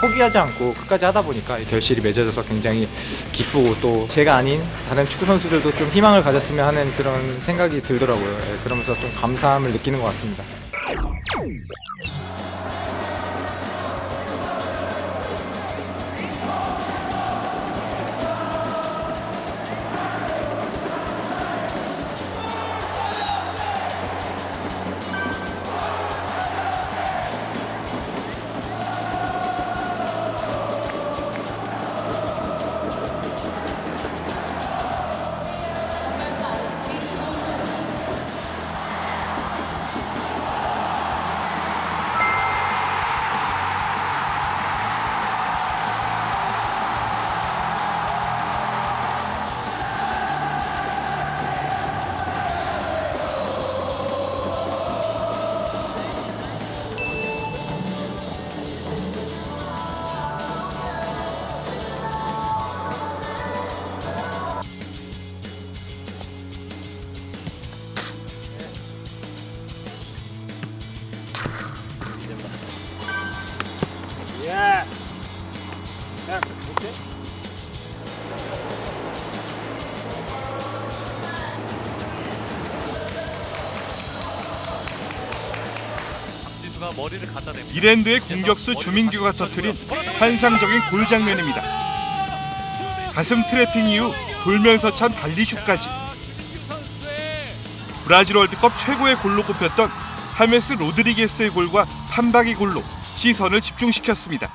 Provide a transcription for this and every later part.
포기하지 않고 끝까지 하다 보니까 이 결실이 맺어져서 굉장히 기쁘고 또 제가 아닌 다른 축구 선수들도 좀 희망을 가졌으면 하는 그런 생각이 들더라고요. 예, 그러면서 좀 감사함을 느끼는 것 같습니다. 머리를 갖다 댑니다. 이랜드의 공격수 주민규가 터뜨린 환상적인 골 장면입니다. 가슴 트래핑 이후 돌면서 찬 발리슛까지 브라질 월드컵 최고의 골로 꼽혔던 하메스 로드리게스의 골과 판박이 골로 시선을 집중시켰습니다.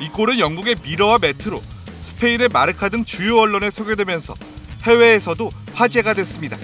이 골은 영국의 미러와 메트로, 스페인의 마르카 등 주요 언론에 소개되면서 해외에서도 화제가 됐습니다.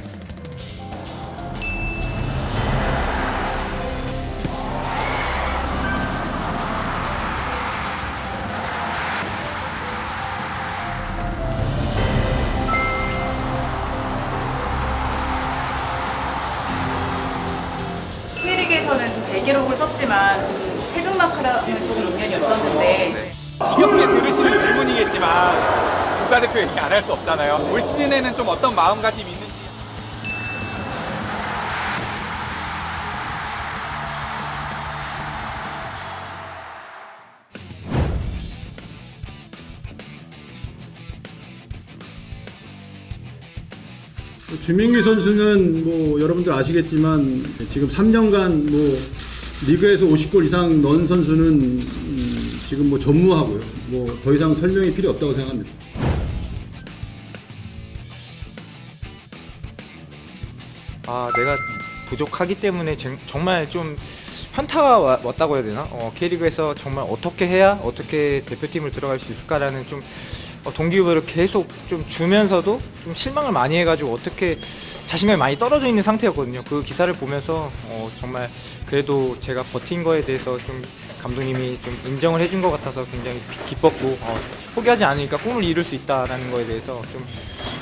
대기록을 썼지만 좀 태극마크랑은 조금 인연이 없었는데 지겹게 들으시는 질문이겠지만 국가대표 얘기 안 할 수 없잖아요. 올 시즌에는 좀 어떤 마음가짐이 있는지 주민기 선수는 뭐 여러분들 아시겠지만 지금 3년간 뭐 리그에서 50골 이상 넣은 선수는 음, 지금 뭐 전무하고요. 뭐 더 이상 설명이 필요 없다고 생각합니다. 아 내가 부족하기 때문에 쟁- 정말 좀 현타가 와- 왔다고 해야 되나? 어, K리그에서 정말 어떻게 해야 어떻게 대표팀을 들어갈 수 있을까라는 좀 어, 동기부여를 계속 좀 주면서도 좀 실망을 많이 해가지고 어떻게 자신감이 많이 떨어져 있는 상태였거든요. 그 기사를 보면서 어, 정말 그래도 제가 버틴 거에 대해서 좀 감독님이 좀 인정을 해준 것 같아서 굉장히 기- 기뻤고 어, 포기하지 않으니까 꿈을 이룰 수 있다라는 거에 대해서 좀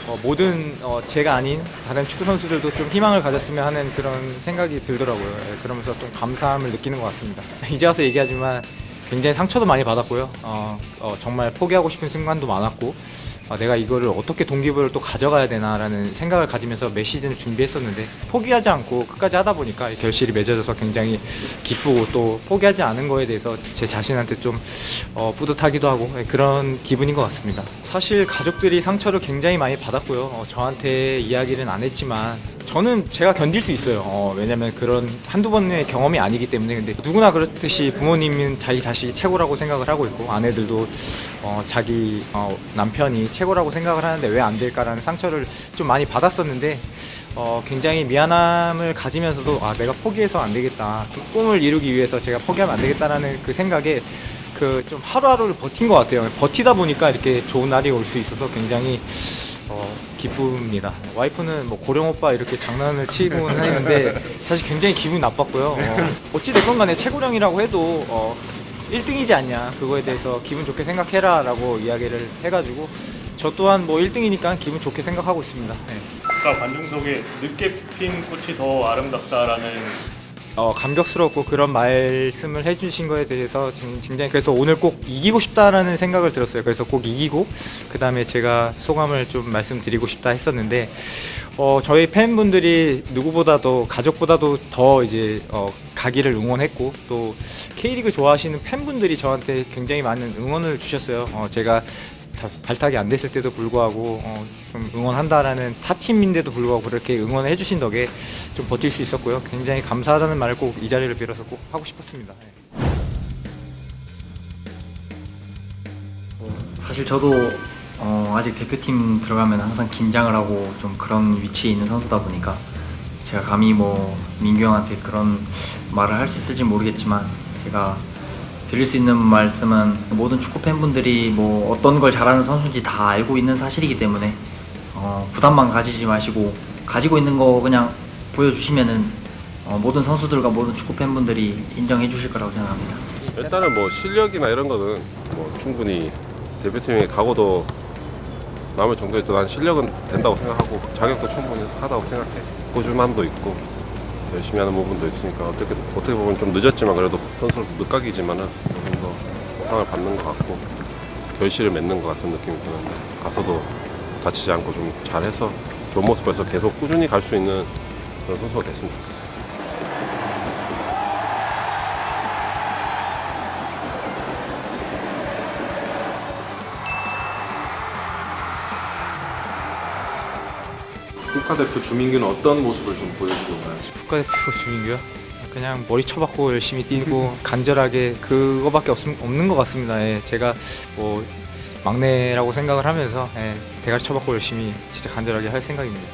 어, 모든 어, 제가 아닌 다른 축구 선수들도 좀 희망을 가졌으면 하는 그런 생각이 들더라고요. 예, 그러면서 좀 감사함을 느끼는 것 같습니다. 이제 와서 얘기하지만 굉장히 상처도 많이 받았고요. 어, 어, 정말 포기하고 싶은 순간도 많았고 아, 내가 이거를 어떻게 동기부여를 또 가져가야 되나라는 생각을 가지면서 매 시즌 준비했었는데 포기하지 않고 끝까지 하다 보니까 이 결실이 맺어져서 굉장히 기쁘고 또 포기하지 않은 거에 대해서 제 자신한테 좀 어, 뿌듯하기도 하고 예, 그런 기분인 것 같습니다. 사실 가족들이 상처를 굉장히 많이 받았고요. 어, 저한테 이야기는 안 했지만 저는 제가 견딜 수 있어요. 어, 왜냐면 그런 한두 번의 경험이 아니기 때문에 근데 누구나 그렇듯이 부모님은 자기 자식이 최고라고 생각을 하고 있고 아내들도 어, 자기 어, 남편이 최고라고 생각을 하는데 왜 안 될까라는 상처를 좀 많이 받았었는데 어, 굉장히 미안함을 가지면서도 아 내가 포기해서 안 되겠다 그 꿈을 이루기 위해서 제가 포기하면 안 되겠다라는 그 생각에 그 좀 하루하루를 버틴 것 같아요. 버티다 보니까 이렇게 좋은 날이 올 수 있어서 굉장히 어, 기쁩니다. 와이프는 뭐 고령 오빠 이렇게 장난을 치곤 했는데 사실 굉장히 기분이 나빴고요. 어, 어찌 됐건 간에 최고령이라고 해도 어, 1등이지 않냐 그거에 대해서 기분 좋게 생각해라 라고 이야기를 해가지고 저 또한 뭐 1등이니까 기분 좋게 생각하고 있습니다. 네. 아까 관중 속에 늦게 핀 꽃이 더 아름답다라는 어, 감격스럽고 그런 말씀을 해주신 거에 대해서 진- 굉장히 그래서 오늘 꼭 이기고 싶다라는 생각을 들었어요. 그래서 꼭 이기고 그 다음에 제가 소감을 좀 말씀드리고 싶다 했었는데 어, 저희 팬분들이 누구보다도 가족보다도 더 이제 어, 가기를 응원했고 또 K리그 좋아하시는 팬분들이 저한테 굉장히 많은 응원을 주셨어요. 어, 제가 다- 발탁이 안 됐을 때도 불구하고 어, 좀 응원한다라는 타 팀인데도 불구하고 그렇게 응원을 해주신 덕에 좀 버틸 수 있었고요. 굉장히 감사하다는 말을 꼭 이 자리를 빌어서 꼭 하고 싶었습니다. 네. 사실 저도 어, 아직 대표팀 들어가면 항상 긴장을 하고 좀 그런 위치에 있는 선수다 보니까 제가 감히 뭐 민규 형한테 그런 말을 할 수 있을지 모르겠지만 제가 드릴 수 있는 말씀은 모든 축구 팬분들이 뭐 어떤 걸 잘하는 선수인지 다 알고 있는 사실이기 때문에 어, 부담만 가지지 마시고 가지고 있는 거 그냥 보여주시면은 어, 모든 선수들과 모든 축구 팬분들이 인정해 주실 거라고 생각합니다. 일단은 뭐 실력이나 이런 거는 뭐 충분히 대표팀에 가고도 남을 정도에도 난 실력은 된다고 생각하고 자격도 충분히 하다고 생각해. 꾸준함도 있고 열심히 하는 부분도 있으니까 어떻게 어떻게 보면 좀 늦었지만 그래도 선수로 늦각이지만은 조금 더 보상을 받는 것 같고 결실을 맺는 것 같은 느낌이 드는데 가서도 다치지 않고 좀 잘해서 좋은 모습에서 계속 꾸준히 갈 수 있는 그런 선수가 됐으면 좋겠어. 국가대표 주민규는 어떤 모습을 좀 보여주고 있나요? 국가대표 주민규요? 그냥 머리 쳐박고 열심히 뛰고 간절하게 그거밖에 없, 없는 것 같습니다. 예, 제가 뭐 막내라고 생각을 하면서 예, 대가리 쳐박고 열심히 진짜 간절하게 할 생각입니다.